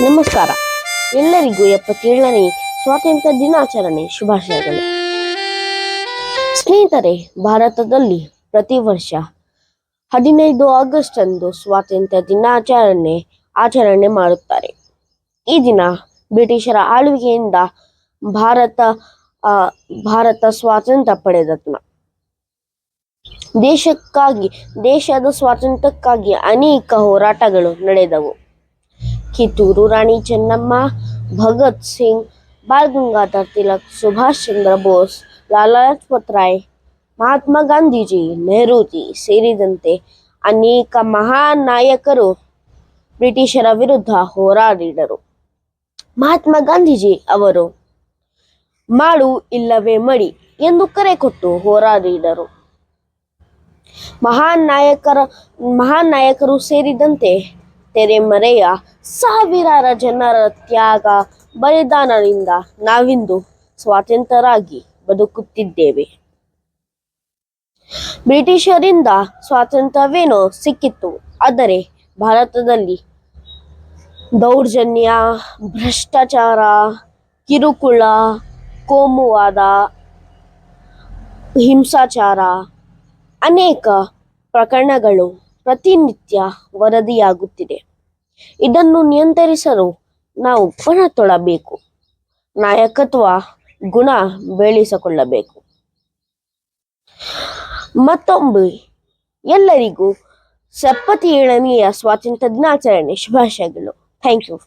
ನಮಸ್ಕಾರ. ಎಲ್ಲರಿಗೂ ಎಪ್ಪತ್ತೇಳನೇ ಸ್ವಾತಂತ್ರ್ಯ ದಿನಾಚರಣೆ ಶುಭಾಶಯಗಳು. ಸ್ನೇಹಿತರೆ, ಭಾರತದಲ್ಲಿ ಪ್ರತಿ ವರ್ಷ ಹದಿನೈದು ಆಗಸ್ಟ್ ಅಂದು ಸ್ವಾತಂತ್ರ್ಯ ದಿನಾಚರಣೆ ಆಚರಣೆ ಮಾಡುತ್ತಾರೆ. ಈ ದಿನ ಬ್ರಿಟಿಷರ ಆಳ್ವಿಕೆಯಿಂದ ಭಾರತ ಭಾರತ ಸ್ವಾತಂತ್ರ್ಯ ಪಡೆದ ದೇಶಕ್ಕಾಗಿ, ದೇಶದ ಸ್ವಾತಂತ್ರ್ಯಕ್ಕಾಗಿ ಅನೇಕ ಹೋರಾಟಗಳು ನಡೆದವು. ಕಿತ್ತೂರು ರಾಣಿ ಚೆನ್ನಮ್ಮ ಭಗತ್ ಸಿಂಗ್ ಬಾಲ್ ಗಂಗಾಧರ್ ತಿಲಕ್ ಸುಭಾಷ್ ಚಂದ್ರ ಬೋಸ್ ಲಾಲಾ ಲಜಪತ್ ರಾಯ್ ಮಹಾತ್ಮ ಗಾಂಧೀಜಿ ನೆಹರೂಜಿ ಸೇರಿದಂತೆ ಅನೇಕ ಮಹಾನ್ ನಾಯಕರು ಬ್ರಿಟಿಷರ ವಿರುದ್ಧ ಹೋರಾಡಿದರು. ಮಹಾತ್ಮ ಗಾಂಧೀಜಿ ಅವರು, ಮಾಡು ಇಲ್ಲವೇ ಮಡಿ ಎಂದು ಕರೆ ಕೊಟ್ಟು ಹೋರಾಡಿದರು. ಮಹಾನ್ ನಾಯಕರ ಮಹಾನ್ ನಾಯಕರು ಸೇರಿದಂತೆ ತೆರೆಮರೆಯ ಸಾವಿರಾರು ಜನರ ತ್ಯಾಗ ಬಲಿದಾನದಿಂದ ನಾವಿಂದು ಸ್ವಾತಂತ್ರ್ಯರಾಗಿ ಬದುಕುತ್ತಿದ್ದೇವೆ. ಬ್ರಿಟಿಷರಿಂದ ಸ್ವಾತಂತ್ರ್ಯವೇನೋ ಸಿಕ್ಕಿತ್ತು, ಆದರೆ ಭಾರತದಲ್ಲಿ ದೌರ್ಜನ್ಯ, ಭ್ರಷ್ಟಾಚಾರ, ಕಿರುಕುಳ, ಕೋಮುವಾದ, ಹಿಂಸಾಚಾರ ಅನೇಕ ಪ್ರಕರಣಗಳು ಪ್ರತಿನಿತ್ಯ ವರದಿಯಾಗುತ್ತಿದೆ. ಇದನ್ನು ನಿಯಂತ್ರಿಸಲು ನಾವು ಪಣ ತೊಡಬೇಕು. ನಾಯಕತ್ವ, ಗುಣ ಬೆಳೆಸಿಕೊಳ್ಳಬೇಕು. ಮತ್ತೊಮ್ಮೆ ಎಲ್ಲರಿಗೂ ಎಪ್ಪತ್ತೇಳನೆಯ ಸ್ವಾತಂತ್ರ್ಯ ದಿನಾಚರಣೆ ಶುಭಾಶಯಗಳು. Thank you.